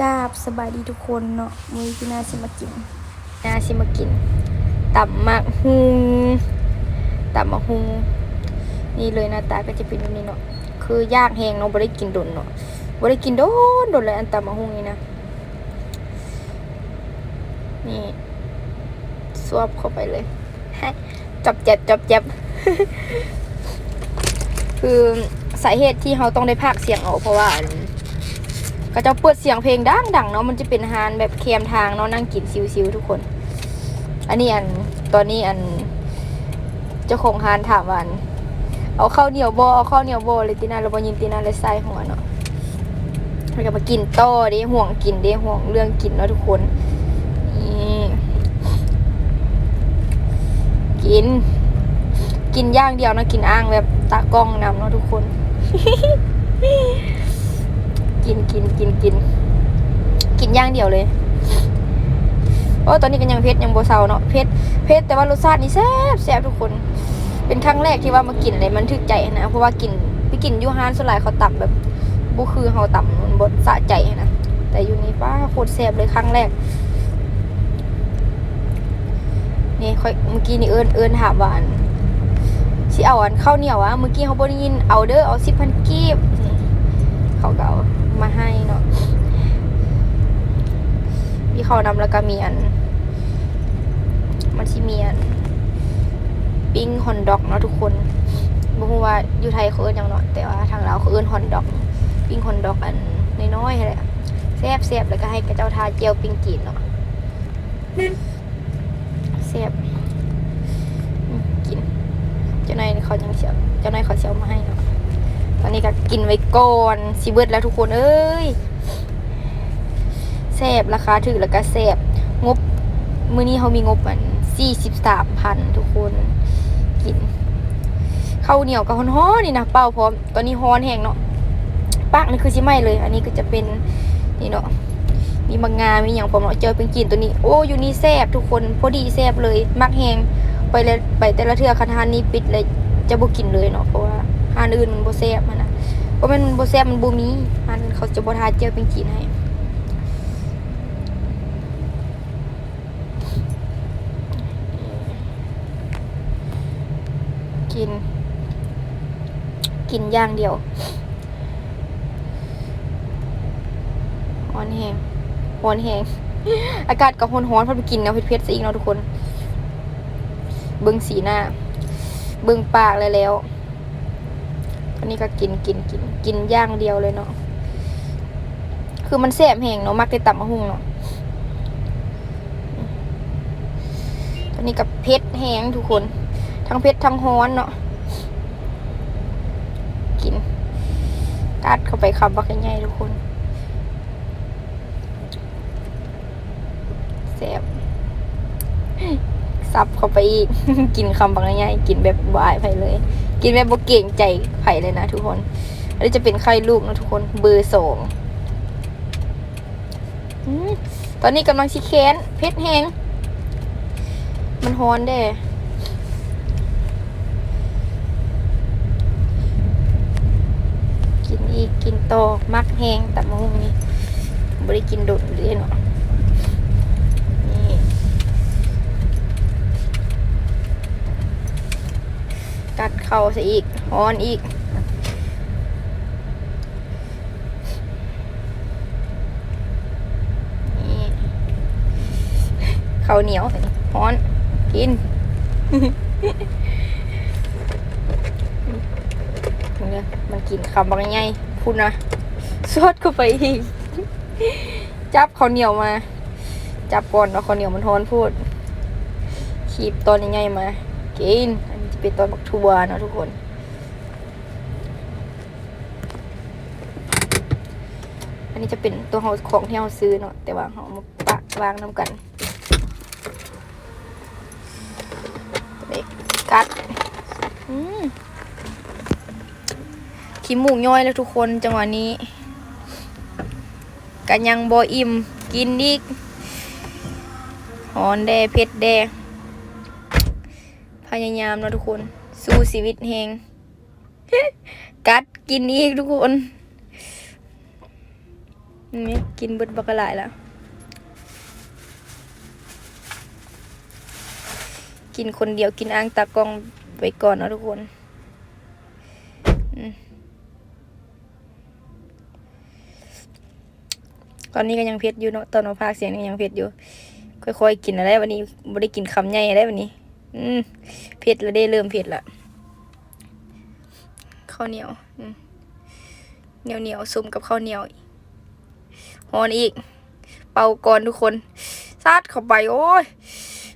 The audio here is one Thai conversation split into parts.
กราบสบายดีทุกคนเนาะมือที่นาสิมากินนาสิมากินตับมักฮุงตับมักฮุงนี่เลยหน้าตาก็จะเป็นแบบนี้เนาะคือยางแหงเนาะบ่ได้กินดนเนาะบ่ได้กินโดนโดนเลยอันตับมักฮุงนี่นะนี่สวบเข้าไปเลยจับเจ็บจับเจ็บคือสาเหตุที่เขาต้องได้พากย์เสียงออกเพราะว่า ก็จะเปิดเสียงเพลงดังดังๆเนาะมันจะเป็นฮานแบบเคมทางเนาะนั่งกินซิวๆทุกคน อันนี้อันตอนนี้อันเจ้าของฮานถามวันเอาข้าวเหนียวโบเอาข้าวเหนียวโบเลยตีนาเราบอยินตีนาเลยใส่หัวเนาะแล้วก็มากินโต่อเด้ห่วงกินด้ห่วงเรื่องกินเนาะทุกคนนี่กิน กินย่างเดียวนะกินอ่างแบบตากล้องนำเนาะทุกคน กินกินกินกิน กินย่างเดียวเลยโอ้ตอนนี้ก็ยังเพชรยังโบเซาเนาะเพชรเพชรแต่ว่ารสชาตินี่แซ่บแซ่บทุกคน เป็นครั้งแรกที่ว่ามากินอะไรมันถึกใจนะเพราะว่ากินไปกินยูฮานสวนหลายเขาตับแบบบุคือเขาตับมันบดสะใจนะแต่อยู่นี่ป้าโคตรแซ่บเลยครั้งแรกนี่ค่อยเมื่อกี้นี่เอิญเอิญถามว่าอันสิเอาอันข้าวเหนียวอะเมื่อกี้เขาบ่ได้ยินเอาเด้อเอาสิบพันกีบเขาก็เอา มาให้เนาะมีข้าวนำแล้วก็มีอัน มันสิมีอัน ปิ้งฮอนดอกเนาะทุกคนบ่ฮู้ว่าอยู่ไทยเขาเอิ้นหยังเนาะแต่ว่าทางลาวเขาเอิ้นฮอนดอก ปิ้งฮอนดอกอันน้อยๆแหละแซ่บๆแล้วก็ให้กระเจ้าทาเจียวปิ้งจีนเนาะแซ่บกิน เจ้านายเขายังเสียวเจ้านายเขาเสียวมาให้เนาะ ตอนนี้ก็กินไว้ก่อนสิเบิดแล้วทุกคนเอ้ยแซบราคาถือแล้วก็แซบงบมื้อนี้เขามีงบมันสี่สิบสามพันทุกคนกินข้าวเหนียวกับฮ้อนๆนี่นะเป้าพร้อมตอนนี้ฮ้อนแห้งเนาะปากนี่คือชิไหมเลย อันนี้ก็จะเป็นนี่เนาะมีมังงา มีอย่างผมเนาะเจอเป็นกินตัวนี้โอ้อยู่นี่แซบทุกคนพอดีแซบเลย มักแหงไปเลยไปแต่ละเทือคันทานนี้ปิดเลยจะบ่กินเลยเนาะเพราะว่า หานอื่นมันบ่แซ่บมันนะเพราะมันบ่แซ่บมันบ่มีหันเขาจะบ่ทาเจียวเป็นกินให้กิน กินอย่างเดียวฮอนแฮงฮอนแฮงอากาศก็ร้อนๆเพราะไปกินแล้วเผ็ดๆซะอีกเนาะทุกคน เบิ้งสีหน้า เบิ้งปากเลยแล้ว อันนี้ก็กินกินกินกินย่างเดียวเลยเนาะคือมันแสบแหงเนาะมักได้ตับมะฮุงเนาะตอนนี้กับเพชรแหงทุกคน ทั้งเพชรทั้งฮ้อนเนาะกินกัดเข้าไปคำบักใหญ่ๆทุกคนแสบซับเข้าไปอีก กินคำบางง่ายๆกินแบบบายไปเลย กินแบบบ่เก่งใจไผ่เลยนะทุกคน อันนี้จะเป็นไข่ลูกนะทุกคน เบอร์สองตอนนี้กำลังชิแค้นเพชรแหงมันฮอนเด้กินอีกกินโตมักแหงแต่มะฮุงนี่บ่ได้กินโดดเลยเนาะนี่ กัด เข่าซะอีกฮอนอีกนี่ข้าเหนียวฮอน กินเนี่ยมันกินคำบางไงพูดนะสดเข้าไปอีก จับข้าวเหนียวมา จับก่อนเอาข้าวเหนียวมันฮอนพูดขีบตอนยังไงมา กิน เป็นตอนบักทัวเนาะทุกคนอันนี้จะเป็นตัวของของที่เราซื้อเนาะแต่ว่าเรามาปะวางน้ำกันเด็กกัดขี้หมูกย่อยแล้วทุกคนจังหวะนี้กันยังบออิ่มกินอีกหอนแดเผ็ดแดง พยายามนะทุกคน สู้ชีวิตเฮงกัดกินอีกทุกคนนี่กินเบิดบักกะหลายแล้วกินคนเดียวกินอ้างตากองไว้ก่อนนะทุกคนตอนนี้ก็ยังเผ็ดอยู่เนาะตอนเราพากเสียงยังเผ็ดอยู่ ค่อยๆกินอะไรวันนี้ไม่ได้กินคำใหญ่อะไรวันนี้ อืมเผ็ดล้วได้เริ่มเผ็ดละข้าวเหนียวเหนียวเหนียวๆซุ่มกับข้าวเหนียวอีกฮอนอีก เป่าก่อนทุกคนซาดเข้าไปโอ้ย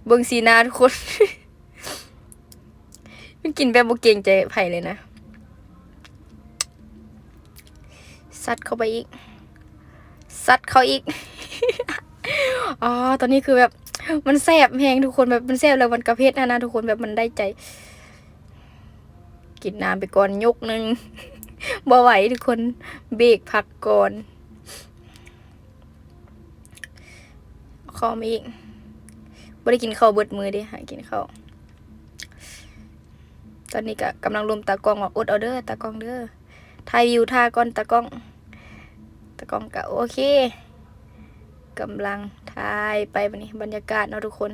เบิ่งสีนาทุกคนมันกินแบบบ่เกรงใจไผ่เลยนะซัดเข้าไปอีกซัดเข้าอีกอ๋อตอนนี้คือแบบ มันแสบแหงทุกคนแบบมันแสบแล้วมันกระเพชนะนะทุกคนแบบมันได้ใจ กินน้ำไปก่อนยกหนึ่งบ่ไหวทุกคนเบรกพักก่อนเอาข้อมาอีกบ่ได้กินข้าวเบิดมือด้หากินข้าวตอนนี้ก็กำลังรวมตากล้องว่าอดเอาเด้อตากล้องเด้อถ่ายวิวท่าก่อนตากล้องตากล้องก็โอเค กำลังถ่ายไปบัดนี้บรรยากาศเนาะทุกคน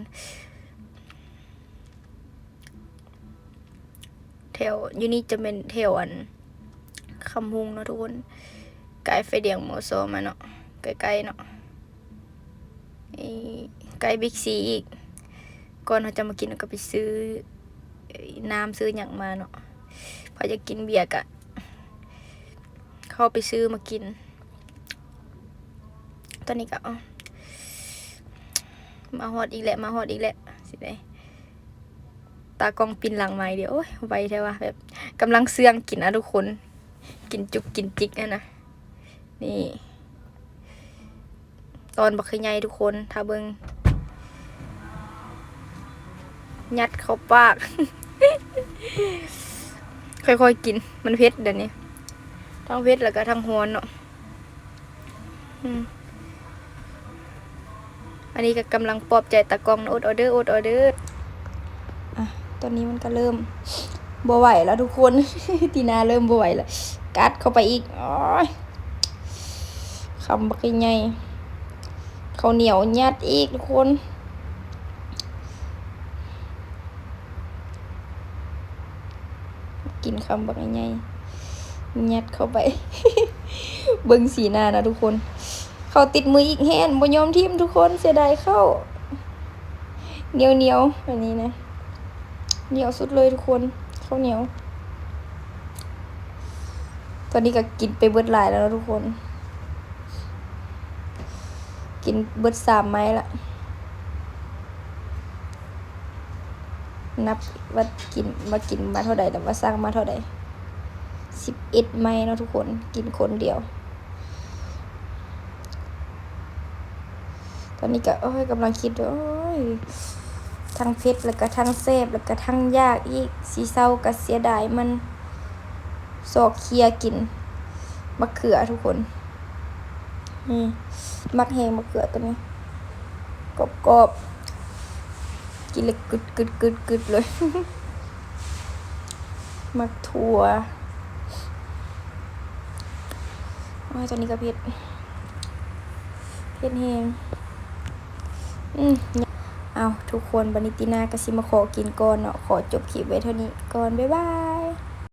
แถวยูนี่จะเป็นแถวอันคำฮุงเนาะทุกคนไกลไฟเดียงโมโซมาเนาะใกล้ๆเนาะไอ้ใกล้บิ๊กซีอีก ก่อนเราจะมากินก็ไปซื้อน้ำซื้ออย่างมาเนาะพอจะกินเบียร์กะเข้าไปซื้อมากิน ตอนนี้ก็ มาฮอดอีกแหละมาฮอดอีกแหละสิได้ตากองปินหลังไม้เดี๋ยวโอ้ยไวแท้ว่าแบบกำลังเสื่องกินนะทุกคน กินจุกกินจิกนะนะนี่ ตอนบักขยายทุกคนถ้าเบิงยัดเข้าปาก ค่อยๆกินมันเผ็ดเดี๋ยวนี้ทั้งเผ็ดแล้วก็ทั้งฮอนเนาะอืม อันนี้ก็กำลังปลอบใจตากองอดออเดอร์อดออเดอร์อะตอนนี้มันก็เริ่มบ่ไหวแล้วทุกคน ตีนาเริ่มบ่ไหวแล้วกัดเข้าไปอีกอคำบักใหญ่ข้าเหนียวยัดอีกทุกคนกินคำบักใหญ่ยัดเข้าไป เบิ่งสีหน้านะทุกคน เขาติดมืออีกแฮนบ่ยอมทิมทุกคนเสียดายเข้าเหนียวเหนียวอันนี้นะเหนียวสุดเลยทุกคนข้าวเหนียว ตอนนี้ก็กินไปเบิดหลายแล้วทุกคน กินเบิดสามไม้ละนับว่ากินมากินมาเท่าใดแต่ว่าสร้างมาเท่าใดสิบเอ็ดไม้เนาะทุกคน กินคนเดียว ตอนนี้ก็โอ้ยกำลังคิดโอ้ยทั้งเผ็ดแล้วก็ทั้งเซฟแล้วก็ทั้งยากอีกสีเศร้าก็เสียดายมันสอกเคียกินมะเขือทุกคนนี่มักแหงมะเขือตัวนี้กรอบกรอบกินเลยกึดกึดกึดกึดเลย มักถั่วโอ้ยตอนนี้ก็เผ็ดเผ็ดแหง อืมเอาทุกคนบันิตินากสิมาขอกินก่อนเนาะขอจบคลิปไว้เท่านี้ก่อนบ๊ายบาย